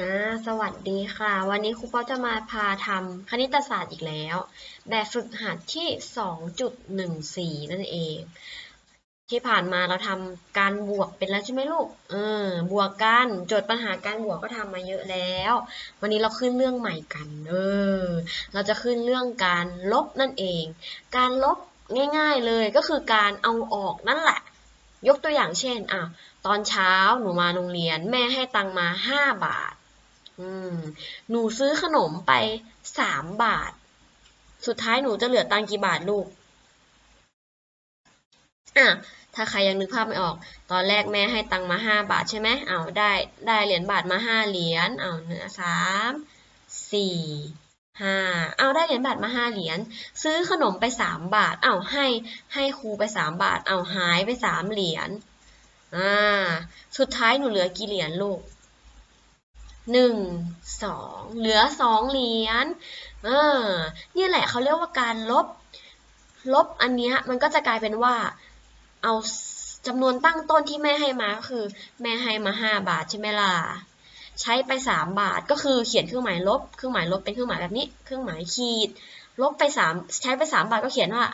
อ่าสวัสดีค่ะ วันนี้ครูก็จะมาพาทำคณิตศาสตร์อีกแล้ว แบบฝึกหัดที่ 2.14 นั่นเอง ที่ผ่านมาเราทำการบวกเป็นแล้วใช่ไหมลูกเออบวกกันโจทย์ปัญหาการบวกก็ทำมาเยอะแล้ว วันนี้เราขึ้นเรื่องใหม่กันเออเราจะขึ้นเรื่องการลบนั่นเอง การลบง่ายๆเลยก็คือการเอาออกนั่นแหละ ยกตัวอย่างเช่นอะตอนเช้าหนูมาโรงเรียนแม่ให้ตังมา 5 บาท หนูซื้อขนมไปสามบาท สุดท้ายหนูจะเหลือตังกี่บาทลูก อะ ถ้าใครยังนึกภาพไม่ออก ตอนแรกแม่ให้ตังมาห้าบาทใช่ไหมเอาได้ ได้เหรียญบาทมาห้าเหรียญ เอาเนื้อสามสี่ห้าเอาได้เหรียญบาทมาห้าเหรียญ ซื้อขนมไปสามบาท เอาให้ ให้ครูไปสามบาท เอาหายไปสามเหรียญ อ่า สุดท้ายหนูเหลือกี่เหรียญลูก หนึ่งสองเหลือสองเหรียญเออนี่แหละเขาเรียกว่าการลบ ลบอันเนี้ยมันก็จะกลายเป็นว่า เอาจำนวนตั้งต้นที่แม่ให้มาก็คือ แม่ให้มาห้าบาทใช่ไหมล่ะใช้ไปสามบาทก็คือเขียนเครื่องหมายลบเครื่องหมายลบเป็นเครื่องหมายแบบนี้ เครื่องหมายขีด ลบไปสามใช้ไปสามบาทก็เขียนว่า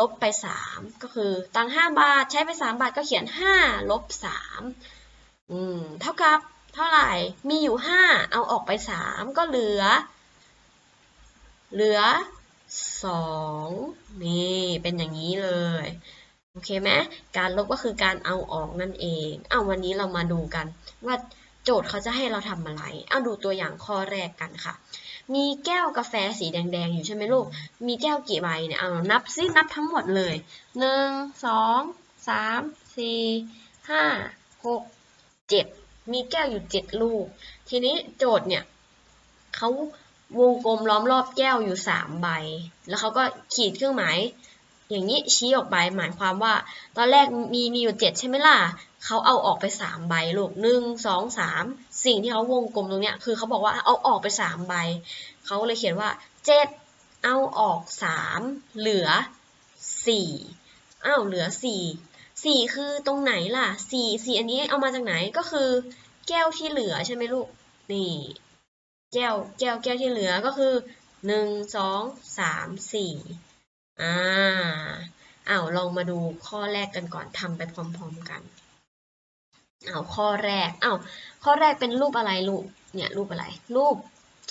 ลบไปสามก็คือ ตังห้าบาท ใช้ไปสามบาทก็เขียนห้าลบสามอืมเท่ากับ เท่าไหร่ มีอยู่ห้าเอาออกไปสามก็เหลือ เหลือสองนี่ เป็นอย่างนี้เลย โอเคไหมการลบก็คือการเอาออกนั่นเอง เอาวันนี้เรามาดูกันว่าโจทย์เขาจะให้เราทำอะไร เอาดูตัวอย่างข้อแรกกันค่ะ มีแก้วกาแฟสีแดงๆ อยู่ใช่ไหมลูก มีแก้วกี่ใบเนี่ย เอานับซินับทั้งหมดเลยหนึ่งสองสา มีแก้วอยู่เจ็ดลูก ทีนี้โจทย์เนี่ยเขาวงกลมล้อมรอบแก้วอยู่สามใบ แล้วเขาก็ขีดเครื่องหมายอย่างนี้ชี้ออกไปหมายความว่า ตอนแรกมีมีอยู่เจ็ดใช่ไหมล่ะเขาเอาออกไปสามใบลูกหนึ่งสองสามสิ่งที่เขาวงกลมตรงเนี้ยคือเขาบอกว่าเอาออกไปสามใบเขาเลยเขียนว่าเจ็ดเอาออกสามเหลือสี่อ้าวเหลือสี่ สี่คือตรงไหนล่ะสี่สี่อันนี้เอามาจากไหนก็คือ แก้วที่เหลือใช่ไหมลูก นี่ แก้วแก้วแก้วที่เหลือก็คือหนึ่งสองสามสี่อ่าอ้าวลองมาดูข้อแรกกันก่อนทำไปพร้อมๆกันเอาข้อแรกเอาข้อแรกเป็นรูปอะไรลูก เนี่ยรูปอะไร รูป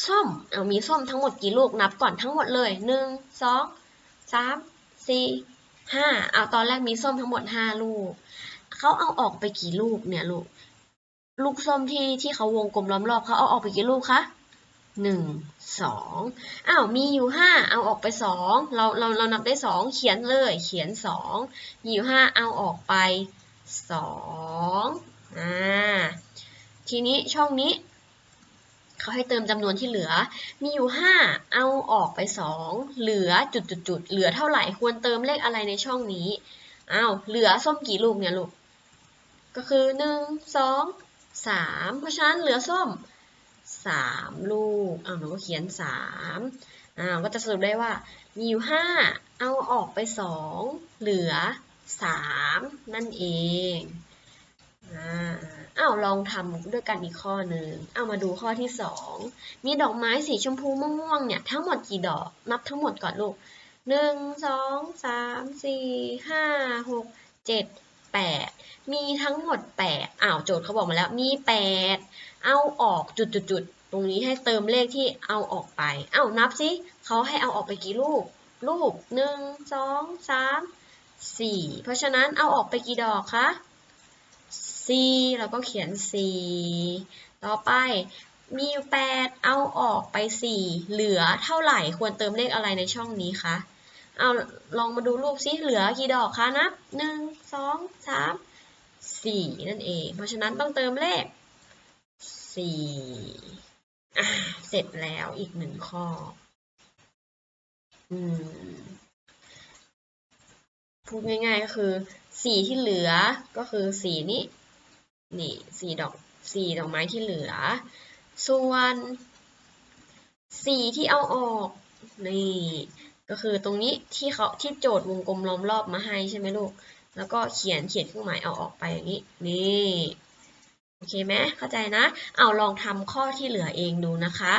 ส้ม เอามีส้มทั้งหมดกี่ลูกนับก่อนทั้งหมดเลยหนึ่งสองสามสี่ ห้าเอาตอนแรกมีส้มทั้งหมดห้าลูก เขาเอาออกไปกี่ลูกเนี่ยลูก ลูกส้มที่ที่เขาวงกลมล้อมรอบเขาเอาออกไปกี่ลูกคะหนึ่งสองอ้าวมีอยู่ห้าเอาออกไปสองเราเราเรานับได้สองเขียนเลย เขียนสองมีอยู่ห้าเอาออกไปสองอ่าทีนี้ช่องนี้ เขาให้เติมจำนวนที่เหลือ มีอยู่ห้าเอาออกไปสองเหลือจุดจุดจุดเหลือเท่าไหร่ควรเติมเลขอะไรในช่องนี้อ้าวเหลือส้มกี่ลูกเนี่ยลูก ก็คือหนึ่งสองสามเพราะฉะนั้นเหลือส้มสามลูกอ้าวหนูก็เขียนสามอ้าวก็จะสรุปได้ว่า มีอยู่ห้าเอาออกไปสองเหลือสามนั่นเอง อ้าวลองทำด้วยกันอีกข้อหนึ่งเอามาดูข้อที่สองมีดอกไม้สีชมพูม่วงๆเนี่ยทั้งหมดกี่ดอกนับทั้งหมดก่อนลูกหนึ่งสองสามสี่ห้าหกเจ็ดแปดมีทั้งหมดแปดอ้าวโจทย์เขาบอกมาแล้วมีแปดเอาออกจุดๆๆตรงนี้ให้เติมเลขที่เอาออกไปอ้าวนับสิเขาให้เอาออกไปกี่ลูก ลูกหนึ่งสองสามสี่เพราะฉะนั้นเอาออกไปกี่ดอกคะ สี่เราก็เขียนสี่ต่อไปมีอยู่แปดเอาออกไปสี่เหลือเท่าไหร่ควรเติมเลขอะไรในช่องนี้คะเอาลองมาดูรูปซิเหลือกี่ดอกคะนับหนึ่งสองสามสี่นั่นเอง เพราะฉะนั้นต้องเติมเลขสี่อะ เสร็จแล้วอีกหนึ่งข้อ อืม พูดง่ายๆก็คือสีที่เหลือก็คือสีนี้ นี่สีดอกสีดอกไม้ที่เหลือ ส่วนสีที่เอาออก นี่ ก็คือตรงนี้ที่เขาที่โจทย์วงกลมล้อมรอบมาให้ใช่ไหมลูก แล้วก็เขียนเขียนเครื่องหมายเอาออกไปอย่างนี้ นี่ โอเคไหมเข้าใจนะ เอาลองทำข้อที่เหลือเองดูนะคะ